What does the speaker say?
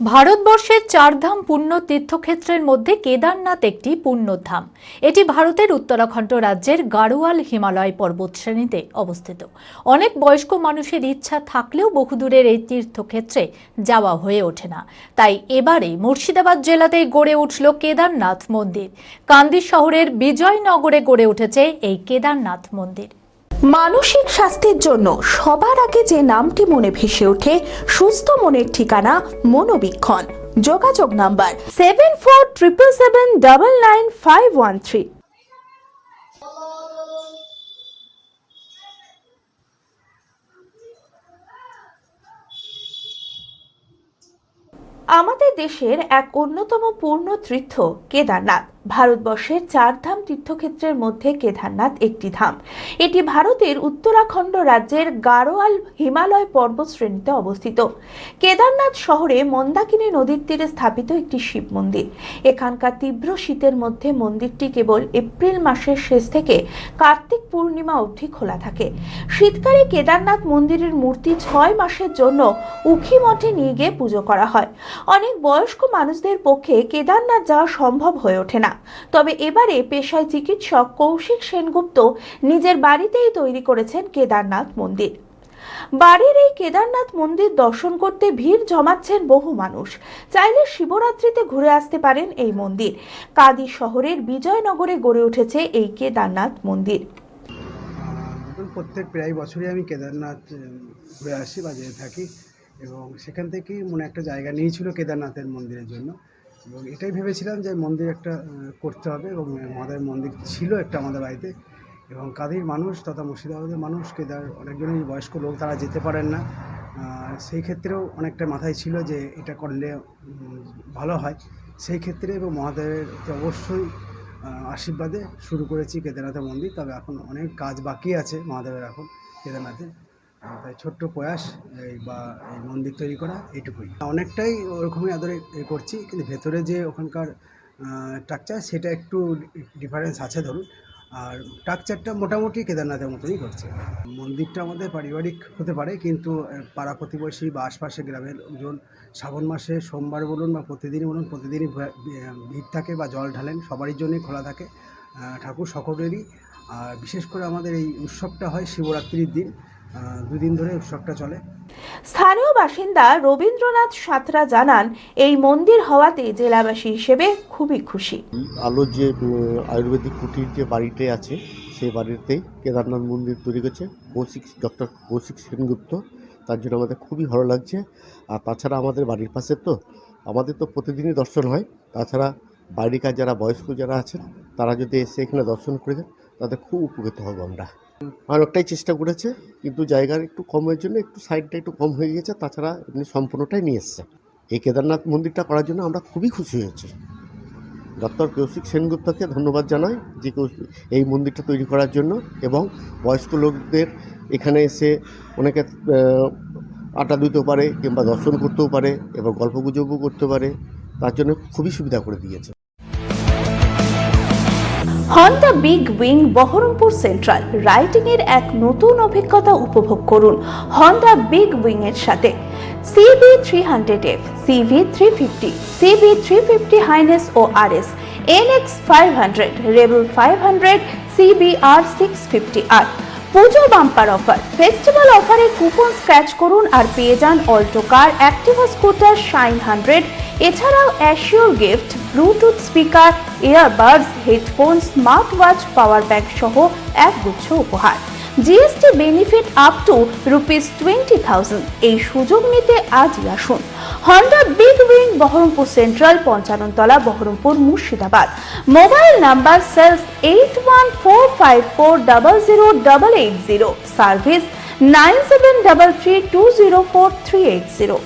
ভারতবর্ষের চারধাম পুণ্য তীর্থক্ষেত্রের মধ্যে কেদারনাথ একটি পুণ্যধাম। এটি ভারতের উত্তরাখণ্ড রাজ্যের গাড়োয়াল হিমালয় পর্বতশ্রেণীতে অবস্থিত। অনেক বয়স্ক মানুষের ইচ্ছা থাকলেও বহুদূরের এই তীর্থক্ষেত্রে যাওয়া হয়ে ওঠে না। তাই এবারে মুর্শিদাবাদ জেলাতেই গড়ে উঠল কেদারনাথ মন্দির। কান্দি শহরের বিজয়নগরে গড়ে উঠেছে এই কেদারনাথ মন্দির। মানসিক স্বাস্থ্যের জন্য সবার আগে যে নামটি মনে ভেসে ওঠে, সুস্থ মনের ঠিকানা মনোবীক্ষণ। যোগাযোগ number seven four triple seven double nine five one three আমাদের দেশের এক অন্যতম পূর্ণ তীর্থ কেদারনাথ। ভারতবর্ষের চারধাম তীর্থক্ষেত্রের মধ্যে কেদারনাথ একটি ধাম। এটি ভারতের উত্তরাখণ্ড রাজ্যের গাড়োয়াল হিমালয় পর্বত শ্রেণীতে অবস্থিত। কেদারনাথ শহরে মন্দাকিনী নদীর তীরে স্থাপিত একটি শিব মন্দির। এখানকার তীব্র শীতের মধ্যে মন্দিরটি কেবল এপ্রিল মাসের শেষ থেকে কার্তিক পূর্ণিমা অবধি খোলা থাকে। শীতকালে কেদারনাথ মন্দিরের মূর্তি ছয় মাসের জন্য উখি মঠে নিয়ে গিয়ে পুজো করা হয়। অনেক বয়স্ক মানুষদের পক্ষে কেদারনাথ যাওয়া সম্ভব হয়ে ওঠে না। তবে এবারে পেশায় চিকিৎসক কৌশিক সেনগুপ্ত নিজের বাড়িতেই তৈরি করেছেন কেদারনাথ মন্দির। বাড়ির এই কেদারনাথ মন্দির দর্শন করতে ভিড় জমাচ্ছেন বহু মানুষ। চাইলে শিবরাত্রিতে ঘুরে আসতে পারেন এই মন্দির। কাদি শহরের বিজয়নগরে গড়ে উঠেছে এই কেদারনাথ মন্দির। প্রত্যেক প্রায় বছরই আমি কেদারনাথ ঘুরে আসি বা যেতে থাকি। এবং সেখান থেকেই মনে একটা জায়গা নিয়েছিল কেদারনাথের মন্দিরের জন্য। এবং এটাই ভেবেছিলাম যে মন্দির একটা করতে হবে এবং আমাদের মন্দির ছিল একটা আমাদের বাড়িতে এবং কাদির মানুষ তথা মুর্শিদাবাদের মানুষ, কেদার অনেকজনই বয়স্ক লোক তারা যেতে পারেন না। সেই ক্ষেত্রেও অনেকটা মাথায় ছিল যে এটা করলে ভালো হয়। সেই ক্ষেত্রে এবং মহাদেবের অবশ্যই আশীর্বাদে শুরু করেছি কেদারনাথের মন্দির। তবে এখন অনেক কাজ বাকি আছে মহাদেবের এখন, কেদারনাথে। তাই ছোট্ট প্রয়াস, এই বা, এই মন্দির তৈরি করা এটুকুই অনেকটাই ওরকমই আদরে করছি, কিন্তু ভেতরে যে ওখানকার স্ট্রাকচার সেটা একটু ডিফারেন্স আছে ধরুন। আর স্ট্রাকচারটা মোটামুটি কেদারনাথের মতনই করছে। মন্দিরটা আমাদের পারিবারিক হতে পারে, কিন্তু পাড়া প্রতিবেশী বা আশপাশে গ্রামের লোকজন শ্রাবণ মাসে সোমবার বলুন বা প্রতিদিনই বলুন, প্রতিদিনই ভিড় থাকে বা জল ঢালেন, সবারই জন্যই খোলা থাকে ঠাকুর সকলেরই। আর বিশেষ করে আমাদের এই উৎসবটা হয় শিবরাত্রির দিন। দুদিন ধরে উৎসবটা চলে। স্থানীয় বাসিন্দা রবীন্দ্রনাথ সাঁতরা জানান এই মন্দির হওয়াতে জেলাবাসী হিসেবে খুবই খুশি। আলো যে আয়ুর্বেদিক কুটির যে বাড়িতে আছে সেই বাড়িতেই কেদারনাথ মন্দির তৈরি করছে কৌশিক ডক্টর কৌশিক সেনগুপ্ত। তার জন্য আমাদের খুবই ভালো লাগছে। আর তাছাড়া আমাদের বাড়ির পাশে তো আমাদের তো প্রতিদিনই দর্শন হয়। তাছাড়া বাইরেকার যারা বয়স্ক যারা আছেন তারা যদি এসে এখানে দর্শন করে যান তাদের খুব উপকৃত হব আমরা। অনেকটাই চেষ্টা করেছে, কিন্তু জায়গার একটু কমের জন্য, একটু সাইডটা একটু কম হয়ে গেছে তাছাড়া এমনি সম্পূর্ণটাই নিয়ে এসছে। এই কেদারনাথ মন্দিরটা করার জন্য আমরা খুবই খুশি হয়েছি। ডক্টর কৌশিক সেনগুপ্তকে ধন্যবাদ জানাই যে এই মন্দিরটা তৈরি করার জন্য, এবং বয়স্ক লোকদের এখানে এসে অনেকে আটা দিতেও পারে, কিংবা দর্শন করতেও পারে, এবং গল্পগুজবও করতে পারে, তার জন্য খুবই সুবিধা করে দিয়েছে। Honda big wing Baharampur central riding এর এক নতুন অভিজ্ঞতা উপভোগ করুন হন্ডা বিগ উইং এর সাথে CB three hundred F CB three fifty CB three fifty Highness ও R S N X five hundred rebel five hundred CB R six fifty আর Puja bumper offer. Festival অফারে coupon scratch করুন আর পেয়ে যান Alto car Activa scooter Shine hundred এছাড়াও assure gift Bluetooth speaker earbuds headphone smart watch power bag সহ এক গুচ্ছ উপহার। GST benefit up to rupees twenty thousand এই সুযোগ নিতে আজই আসুন। Honda big wing Baharampur central Panchanantala Baharampur Murshidabad. Mobile number sales eight one four five four double zero double eight zero service nine seven double three two zero four three eight zero